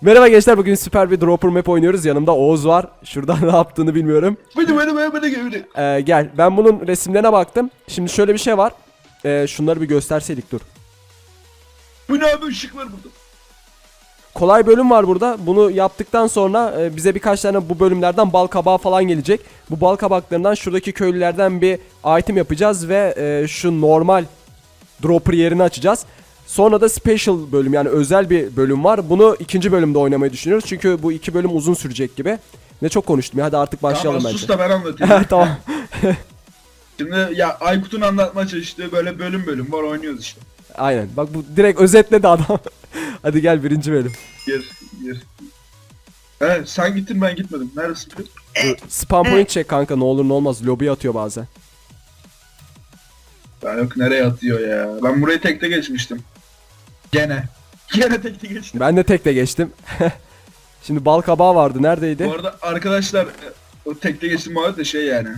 Merhaba gençler bugün süper bir dropper map oynuyoruz. Yanımda Oğuz var. Şurada ne yaptığını bilmiyorum. Ee, gel ben bunun resimlerine baktım. Şimdi şöyle bir şey var. Ee, şunları bir gösterseydik dur. Bu ne abi ışık var burada. Kolay bölüm var burada. Bunu yaptıktan sonra e, bize birkaç tane bu bölümlerden bal kabağı falan gelecek. Bu bal kabaklarından şuradaki köylülerden bir item yapacağız ve e, şu normal dropper yerini açacağız. Sonra da special bölüm yani özel bir bölüm var. Bunu ikinci bölümde oynamayı düşünüyoruz. Çünkü bu iki bölüm uzun sürecek gibi. Ne çok konuştum ya. Hadi artık başlayalım Tamam bence. sus da ben anlatayım. tamam. Şimdi ya Aykut'un anlatma çalıştığı böyle bölüm bölüm var oynuyoruz işte. Aynen. Bak bu direkt özetledi adam. Hadi gel birinci bölüm. Gir gir. Evet sen gittin ben gitmedim. Neredesin? kız? Dur, Spam point çek kanka ne olur ne olmaz. Lobi atıyor bazen. Ben yok nereye atıyor ya. Ben burayı tekte geçmiştim. Gene. Gene tekte geçtim. Ben de tekte geçtim. Şimdi bal kabağı vardı. Neredeydi? Bu arada arkadaşlar e, o tekte geçtim muhabbet de şey yani.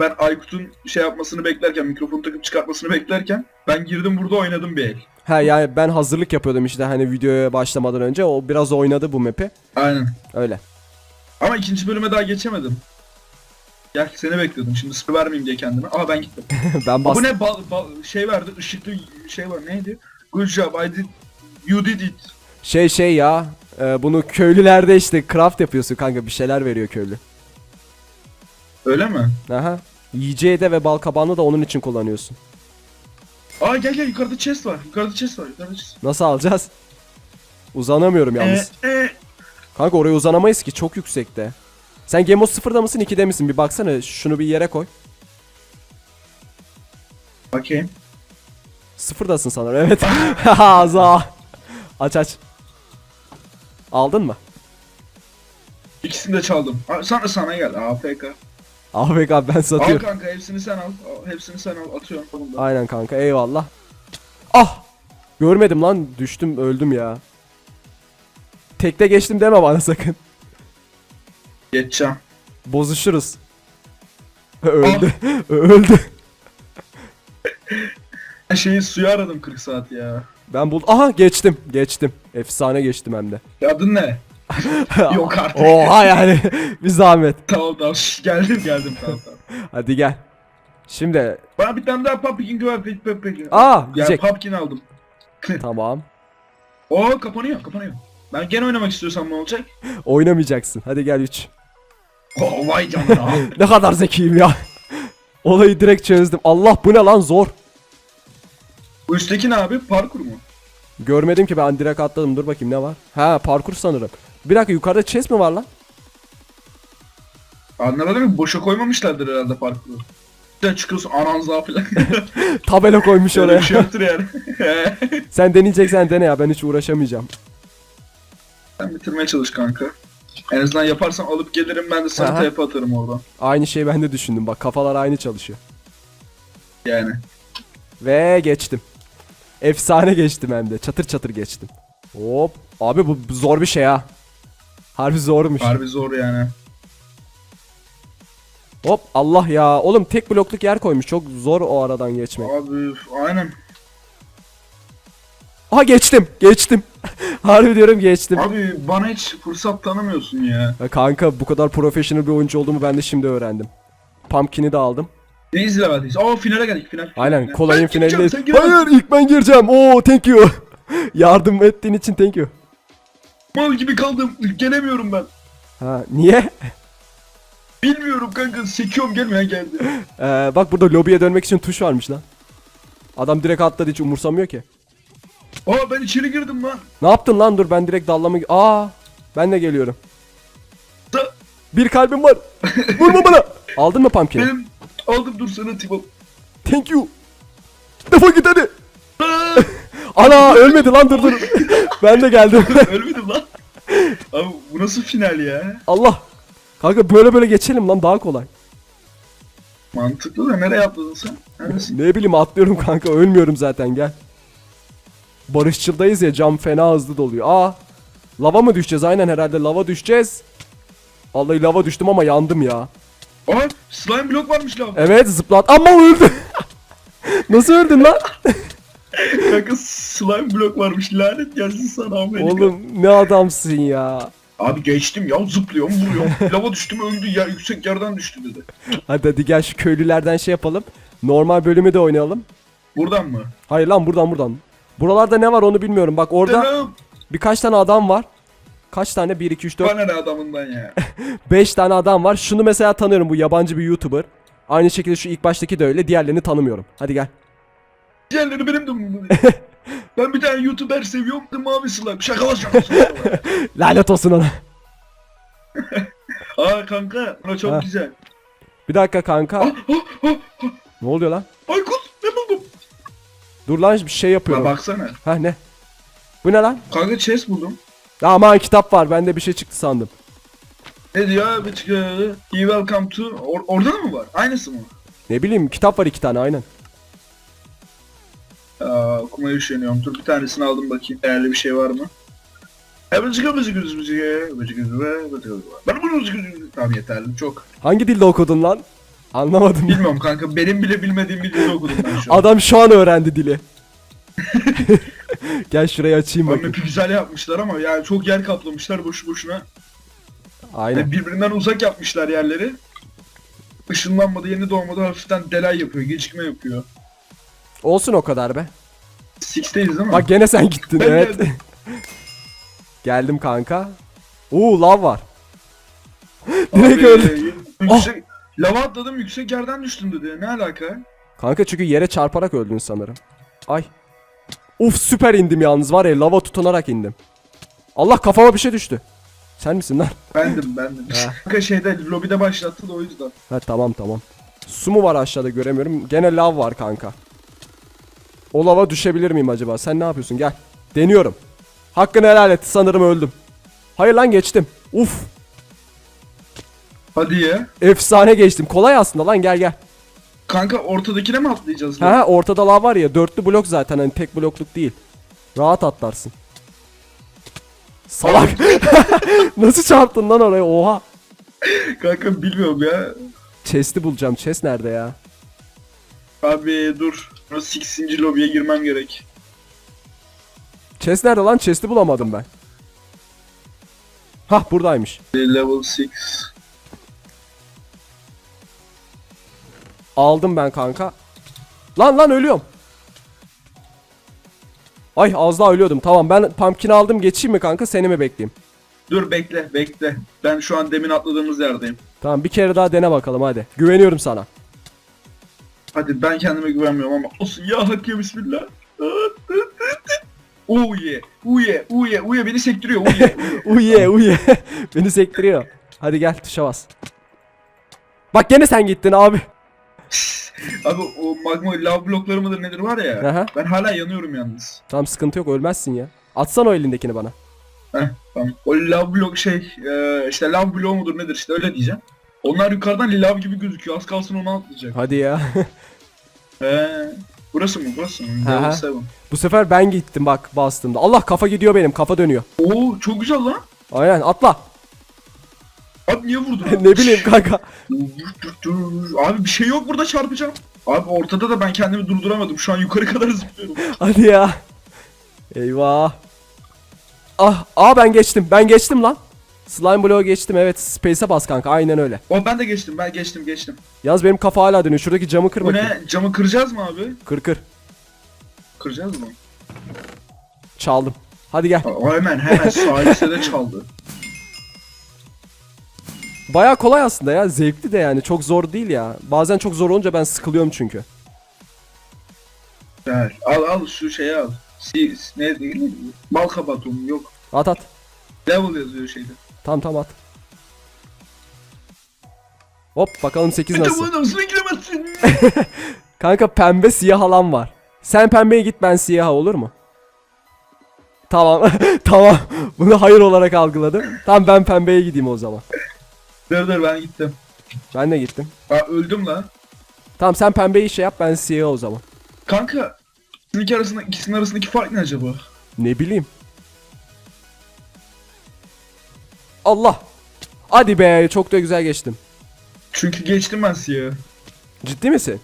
Ben Aykut'un şey yapmasını beklerken, mikrofonu takıp çıkartmasını beklerken ben girdim burada oynadım bir el. Ha yani ben hazırlık yapıyordum işte hani videoya başlamadan önce. O biraz oynadı bu map'i. Aynen. Öyle. Ama ikinci bölüme daha geçemedim. Gel seni bekliyordum. Şimdi sıfır vermeyeyim diye kendime. Aa ben gittim. ben Aa, bu bastım. ne bal, bal- şey verdi ışıklı şey var neydi? Good job I did you did it. Şey şey ya. e, bunu köylülerde işte craft yapıyorsun kanka bir şeyler veriyor köylü. Öyle mi? Aha. Yiyeceği de ve bal kabağını da onun için kullanıyorsun. Aa gel gel yukarıda chest var. Yukarıda chest var. Yukarıda chest. Nasıl alacağız? Uzanamıyorum yalnız. Ee, ee. Kanka oraya uzanamayız ki çok yüksekte. Sen Game of 0'da mısın 2'de misin? Bir baksana şunu bir yere koy. Bakayım. Sıfırdasın sanırım evet. Haza. aç aç. Aldın mı? İkisini de çaldım. Aa, sana sana gel. AFK. Abi ben Al satıyorum. kanka hepsini sen al. al. Hepsini sen al. Atıyorum kolumda. Aynen kanka eyvallah. Ah! Görmedim lan düştüm öldüm ya. Tekte geçtim deme bana sakın. Geçeceğim. Bozuşuruz. Öldü. Öldü. Ben şeyi suya aradım 40 saat ya. Ben buldum. Aha geçtim. Geçtim. Efsane geçtim hem de. Adın ne? Yok artık. Oha yani. bir zahmet. Tamam tamam. Şş, geldim geldim tamam tamam. Hadi gel. Şimdi. Bana bir tane daha pumpkin güver peki. Aa Ya gidecek. pumpkin aldım. Tamam. Oo kapanıyor kapanıyor. Ben gene oynamak istiyorsam ne olacak? Oynamayacaksın. Hadi gel 3. Oo vay canına. Ne kadar zekiyim ya. Olayı direkt çözdüm. Allah bu ne lan zor. Bu üstteki ne abi? Parkur mu? Görmedim ki ben direkt atladım. Dur bakayım ne var? Ha parkur sanırım. Bir dakika yukarıda chest mi var lan? Anlamadım ki boşa koymamışlardır herhalde parkuru. Sen çıkıyorsun ananza falan. Tabela koymuş Öyle oraya. bir şey yoktur yani. Sen deneyeceksen dene ya ben hiç uğraşamayacağım. Sen bitirmeye çalış kanka. En azından yaparsan alıp gelirim ben de sana Aha. TP atarım oradan. Aynı şeyi ben de düşündüm bak kafalar aynı çalışıyor. Yani. Ve geçtim. Efsane geçtim hem de. Çatır çatır geçtim. Hop. Abi bu zor bir şey ha. Harbi zormuş. Harbi zor yani. Hop Allah ya. Oğlum tek blokluk yer koymuş. Çok zor o aradan geçmek. Abi aynen. Aha geçtim. Geçtim. Harbi diyorum geçtim. Abi bana hiç fırsat tanımıyorsun ya. Ya kanka bu kadar professional bir oyuncu olduğumu ben de şimdi öğrendim. Pumpkin'i de aldım. Ne izlemedeyiz? Aa finale geldik final. Aynen kolayın Ben gireceğim, finalindeyiz. sen giremezsin. Hayır ilk ben gireceğim. Oo thank you. Yardım ettiğin için thank you. Mal gibi kaldım. Gelemiyorum ben. Ha niye? Bilmiyorum kanka. Sekiyorum gelmeyen geldi. Ee, bak burada lobiye dönmek için tuş varmış lan. Adam direkt atladı hiç umursamıyor ki. Aa ben içeri girdim lan. Ne yaptın lan dur ben direkt dallama... Aa ben de geliyorum. Da, Bir kalbim var. Vurma bana. Aldın mı pumpkin'i? benim aldım dur sana Timo. Thank you. Defol git hadi. Ana ölmedi lan dur dur. ben de geldim. Ölmedim lan. Abi bu nasıl final ya? Allah. Kanka böyle böyle geçelim lan daha kolay. Mantıklı da nereye atladın sen? Neredesin? Ne bileyim atlıyorum kanka ölmüyorum zaten gel. Barışçıldayız ya cam fena hızlı doluyor. Aa. Lava mı düşeceğiz? Aynen herhalde lava düşeceğiz. Vallahi lava düştüm ama yandım ya. Aa slime blok varmış lan. Evet zıplat. Ama öldü. Nasıl öldün lan? Kanka slime blok varmış lanet gelsin sana Amerika. Oğlum ne adamsın ya. Abi geçtim ya zıplıyorum vuruyorum. Lava düştüm öldü ya yüksek yerden düştü dedi. Hadi hadi gel şu köylülerden şey yapalım. Normal bölümü de oynayalım. Buradan mı? Hayır lan buradan buradan. Buralarda ne var onu bilmiyorum. Bak orada Selam. birkaç tane adam var. Kaç tane? 1, 2, 3, 4, Bana ne adamından ya. 5 tane adam var. Şunu mesela tanıyorum. Bu yabancı bir YouTuber. Aynı şekilde şu ilk baştaki de öyle. Diğerlerini tanımıyorum. Hadi gel. Diğerleri benim de. Ben bir tane YouTuber seviyorum da mavi slime. Şakala şakala. Lanet olsun ona. Aa kanka buna çok Ha. güzel. Bir dakika kanka. Ah, ah, ah. Ne oluyor lan? Aykut ne buldum? Dur lan bir şey Ya yapıyorum. baksana. Ha ne? Bu ne lan? Kanka chest buldum. Aman kitap var. Ben de bir şey çıktı sandım. Ne diyor abi çıkıyor. You welcome to... Or- orada da mı var? Aynısı mı? Ne bileyim kitap var iki tane aynen. Aa, okumaya üşeniyorum. Dur bir tanesini aldım bakayım. Değerli bir şey var mı? Ben bunu Tamam yeterli çok. Hangi dilde okudun lan? Anlamadım. Bilmiyorum kanka benim bile bilmediğim bir dilde okudum ben şu an. Adam şu an öğrendi dili. Gel şurayı açayım Abi bakayım. map'i güzel yapmışlar ama yani çok yer kaplamışlar boşu boşuna. Aynen. Ve birbirinden uzak yapmışlar yerleri. Işınlanmadı, yeni doğmadı hafiften delay yapıyor, gecikme yapıyor. Olsun o kadar be. Six'teyiz değil mi? Bak gene sen gittin Ben evet. geldim. Geldim kanka. Oo lav var. Direkt öldü. Yüksek, Lava atladım yüksek yerden düştüm dedi. Ne alaka? Kanka çünkü yere çarparak öldün sanırım. Ay. Uf süper indim yalnız var ya lava tutunarak indim. Allah kafama bir şey düştü. Sen misin lan? Bendim bendim. Kanka şeyde lobide başlattı da o yüzden. Ha tamam tamam. Su mu var aşağıda göremiyorum. Gene lav var kanka. O lava düşebilir miyim acaba? Sen ne yapıyorsun? Gel. Deniyorum. Hakkını helal et. Sanırım öldüm. Hayır lan geçtim. Uf. Hadi ya. Efsane geçtim. Kolay aslında lan gel gel. Kanka ortadakine mi atlayacağız? lan? Ha ortada lav var ya. Dörtlü blok zaten hani tek blokluk değil. Rahat atlarsın. Salak. Nasıl çarptın lan oraya? Oha. Kanka bilmiyorum ya. Chest'i bulacağım. Chest nerede ya? Abi dur. 8. lobiye girmem gerek. Chest nerede lan? Chest'i bulamadım ben. Hah buradaymış. Level 6. Aldım ben kanka. Lan lan ölüyorum. Ay az daha ölüyordum. Tamam ben pumpkin aldım. Geçeyim mi kanka? Seni mi bekleyeyim? Dur bekle bekle. Ben şu an demin atladığımız yerdeyim. Tamam bir kere daha dene bakalım hadi. Güveniyorum sana. Hadi ben kendime güvenmiyorum ama olsun ya hak ya bismillah. Uye, uye, uye, uye beni sektiriyor uye. Uye uye. Beni sektiriyor. Hadi gel tuşa bas. Bak gene sen gittin abi. Abi o magma lav blokları mıdır nedir var ya. Aha. Ben hala yanıyorum yalnız. Tamam sıkıntı yok ölmezsin ya. Atsan o elindekini bana. Heh tamam. O lav blok şey e, işte lav bloğu mudur nedir işte öyle diyeceğim. Onlar yukarıdan lav gibi gözüküyor. Az kalsın onu atlayacak. Hadi ya. He. Burası mı? Burası mı? Aha. Level 7. Bu sefer ben gittim bak bastığımda. Allah kafa gidiyor benim kafa dönüyor. Oo çok güzel lan. Aynen atla. Abi niye vurdun? ne bileyim kanka. Abi bir şey yok burada çarpacağım. Abi ortada da ben kendimi durduramadım. Şu an yukarı kadar zıplıyorum. Hadi ya. Eyvah. Ah, aa ben geçtim. Ben geçtim lan. Slime bloğu geçtim evet. Space'e bas kanka. Aynen öyle. O ben de geçtim. Ben geçtim geçtim. Yalnız benim kafa hala dönüyor. Şuradaki camı kır Bu bakayım. ne? Camı kıracağız mı abi? Kır kır. Kıracağız mı? Çaldım. Hadi gel. Aa, hemen hemen salise de çaldı. Baya kolay aslında ya. Zevkli de yani. Çok zor değil ya. Bazen çok zor olunca ben sıkılıyorum çünkü. Ver. Al al şu şeyi al. Si, ne değil mi? Bal kabatom yok. At at. Level yazıyor şeyde. Tamam tamam at. Hop bakalım 8 Nasıl? Tamam giremezsin? Kanka pembe siyah alan var. Sen pembeye git ben siyaha olur mu? Tamam. tamam. Bunu hayır olarak algıladım. Tamam ben pembeye gideyim o zaman. Dur dur ben gittim. Ben de gittim. Aa öldüm lan. Tamam sen pembeyi şey yap ben siyahı o zaman. Kanka ikisinin arasında ikisinin arasındaki fark ne acaba? Ne bileyim. Allah. Hadi be çok da güzel geçtim. Çünkü geçtim ben siyahı. Ciddi misin?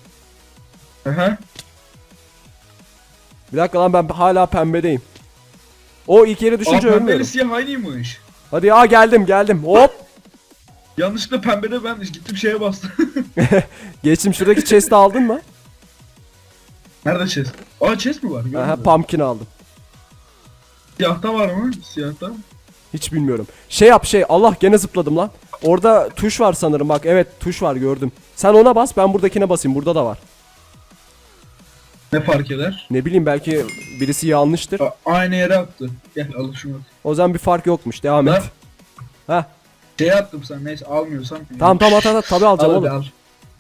Aha. Bir dakika lan ben hala pembedeyim. O ilk yere Aa düşünce pembeyle ölmüyorum. siyah aynıymış. Hadi ya geldim geldim. Hop. Yanlışlıkla pembede ben gittim şeye bastım. Geçtim şuradaki chest'i aldın mı? Nerede chest? Aa chest mi var? Aha, Görmedim. pumpkin aldım. Siyahta var mı? Siyahta. Hiç bilmiyorum. Şey yap şey Allah gene zıpladım lan. Orada tuş var sanırım bak evet tuş var gördüm. Sen ona bas ben buradakine basayım burada da var. Ne fark eder? Ne bileyim belki birisi yanlıştır. Aa, aynı yere attı. Gel al şunu. O zaman bir fark yokmuş devam et. Ha? Şey attım sen neyse almıyorsan. tamam tamam at at at tabi Al alacağım hadi oğlum.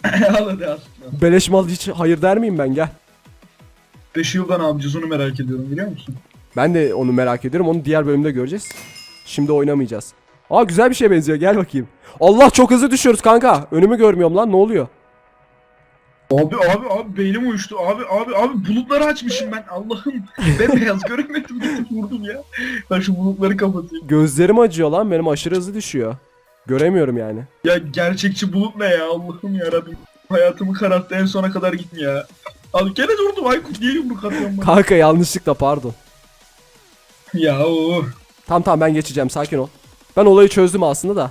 al. al hadi al. Beleş mal hiç hayır der miyim ben gel. 5 yıldan alacağız onu merak ediyorum biliyor musun? Ben de onu merak ediyorum onu diğer bölümde göreceğiz. Şimdi oynamayacağız. Aa güzel bir şey benziyor gel bakayım. Allah çok hızlı düşüyoruz kanka. Önümü görmüyorum lan ne oluyor? Abi abi abi beynim uyuştu. Abi abi abi bulutları açmışım ben. Allah'ım bembeyaz göremedim gittim vurdum ya. Ben şu bulutları kapatayım. Gözlerim acıyor lan benim aşırı hızlı düşüyor. Göremiyorum yani. Ya gerçekçi bulut ne ya Allah'ım yarabbim. Hayatımı kararttı en sona kadar gitme ya. Abi gene durdum Aykut niye yumruk atıyorsun bana? Kanka yanlışlıkla pardon. ya o. Tamam tamam ben geçeceğim sakin ol. Ben olayı çözdüm aslında da.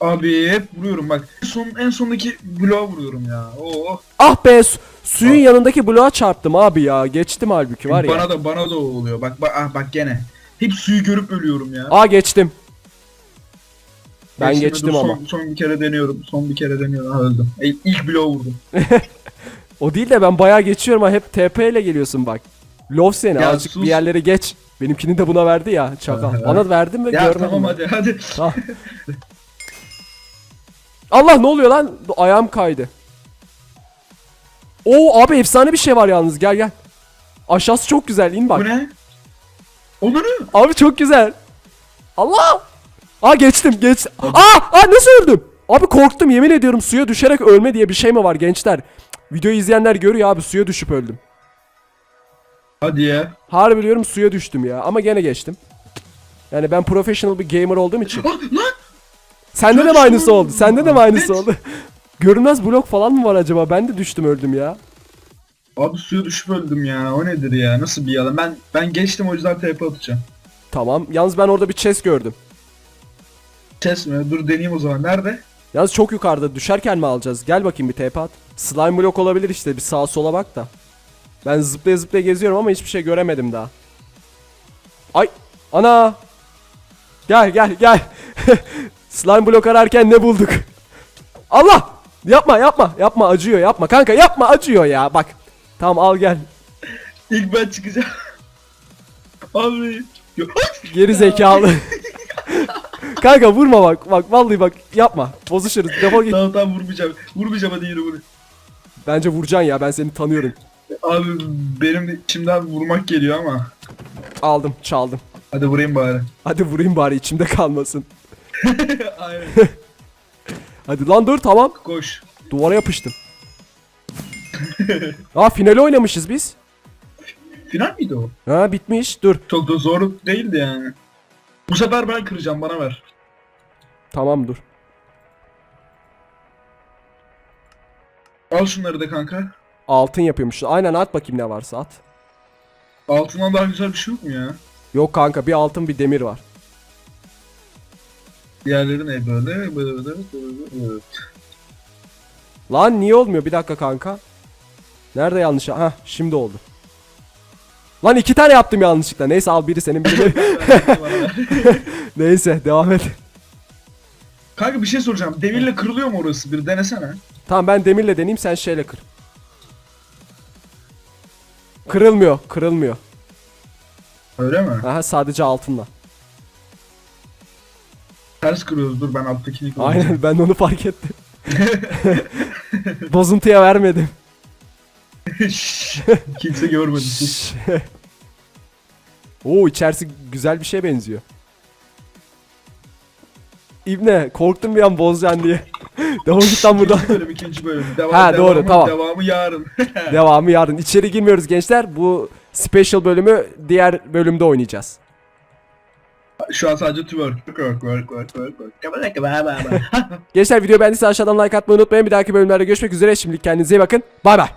Abi hep vuruyorum bak. Son, en sondaki bloğa vuruyorum ya. Oo. Ah be su- suyun yanındaki bloğa çarptım abi ya. Geçtim halbuki var ya. Bana da bana da o oluyor. Bak bak ah, bak gene. Hep suyu görüp ölüyorum ya. Aa geçtim. Ben geçtim dur, ama. Son, son bir kere deniyorum. Son bir kere deniyorum. Ha, öldüm. E, ilk bloğa vurdum. O değil de ben bayağı geçiyorum ama hep TP ile geliyorsun bak. Love seni Ya azıcık sus. bir yerlere geç. Benimkini de buna verdi ya çakal. Aha. Bana verdi mi Ya görmedim. tamam ben. hadi hadi. Tamam. Allah ne oluyor lan? Ayağım kaydı. Oo abi efsane bir şey var yalnız gel gel. Aşağısı çok güzel in bak. Bu ne? Onları. Abi çok güzel. Allah! Aa geçtim geç. Aa, aa nasıl öldüm? Abi korktum yemin ediyorum suya düşerek ölme diye bir şey mi var gençler? Videoyu izleyenler görüyor abi suya düşüp öldüm. Hadi ya. Harbi biliyorum suya düştüm ya ama gene geçtim. Yani ben professional bir gamer olduğum için. Ah lan. Sende de mi aynısı oldu? Sende de mi aynısı oldu? Görünmez blok falan mı var acaba? Ben de düştüm öldüm ya. Abi suya düşüp öldüm ya. O nedir ya? Nasıl bir yalan? Ben ben geçtim o yüzden TP atacağım. Tamam. Yalnız ben orada bir chest gördüm. Ses mi? Dur deneyeyim o zaman. Nerede? Yalnız çok yukarıda. Düşerken mi alacağız? Gel bakayım bir TP at. Slime blok olabilir işte. Bir sağa sola bak da. Ben zıplaya zıplaya geziyorum ama hiçbir şey göremedim daha. Ay! Ana! Gel gel gel. Slime blok ararken ne bulduk? Allah! Yapma yapma yapma acıyor yapma kanka yapma acıyor ya bak. Tamam al gel. İlk ben çıkacağım. Abi. Geri zekalı. kanka vurma bak bak vallahi bak yapma. Bozuşuruz. Defol git. tamam tamam vurmayacağım. Vurmayacağım hadi yürü vur. Bence vuracaksın ya ben seni tanıyorum. Abi benim de içimden vurmak geliyor ama. Aldım çaldım. Hadi vurayım bari. Hadi vurayım bari içimde kalmasın. Aynen. Hadi lan dur tamam. Koş. Duvara yapıştım. Aa finali oynamışız biz. Final miydi o? Ha bitmiş. Dur. Çok da zor değildi yani. Bu sefer ben kıracağım bana ver. Tamam dur. Al şunları da kanka. Altın yapıyormuş. Aynen at bakayım ne varsa at. Altından daha güzel bir şey yok mu ya? Yok kanka bir altın bir demir var. Diğerleri ne böyle? Böyle böyle böyle. böyle. Lan niye olmuyor? Bir dakika kanka. Nerede yanlış? Ha şimdi oldu. Lan iki tane yaptım yanlışlıkla. Neyse al biri senin biri. Neyse devam et. Kanka bir şey soracağım. Demirle kırılıyor mu orası? Bir denesene. Tamam ben demirle deneyeyim sen şeyle kır. Kırılmıyor, kırılmıyor. Öyle mi? Aha sadece altınla. Ters kırıyoruz. Dur ben alttakini kırıyorum. Aynen ben de onu fark ettim. Bozuntuya vermedim. Kimse görmedi. Oo içerisi güzel bir şey benziyor. İbne korktum bir an bozacaksın diye. Devam git lan buradan. İkinci bölüm, ikinci bölüm. Devam, Ha, doğru, devamı- tamam. Devamı yarın. Devamı yarın. İçeri girmiyoruz gençler. Bu special bölümü diğer bölümde oynayacağız. Şu an sadece twerk. Twerk, twerk, twerk, twerk, twerk. On, come on. Gençler video beğendiyse aşağıdan like atmayı unutmayın. Bir dahaki bölümlerde görüşmek üzere. Şimdilik kendinize iyi bakın. Bay bay.